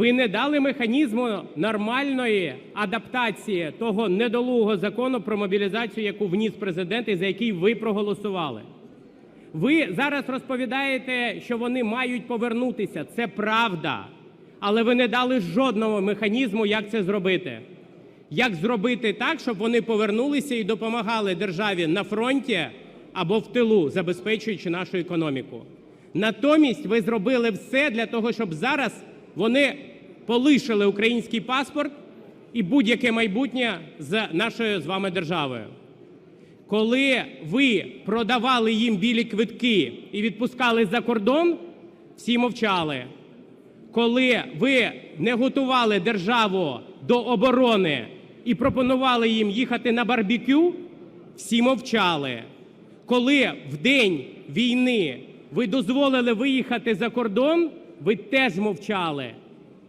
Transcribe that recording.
Ви не дали механізму нормальної адаптації того недолугого закону про мобілізацію, яку вніс президент і за який ви проголосували. Ви зараз розповідаєте, що вони мають повернутися. Це правда. Але ви не дали жодного механізму, як це зробити. Як зробити так, щоб вони повернулися і допомагали державі на фронті або в тилу, забезпечуючи нашу економіку. Натомість ви зробили все для того, щоб зараз вони полишили український паспорт і будь-яке майбутнє з нашою з вами державою. Коли ви продавали їм білі квитки і відпускали за кордон, всі мовчали. Коли ви не готували державу до оборони і пропонували їм їхати на барбекю, всі мовчали. Коли в день війни ви дозволили виїхати за кордон, ви теж мовчали.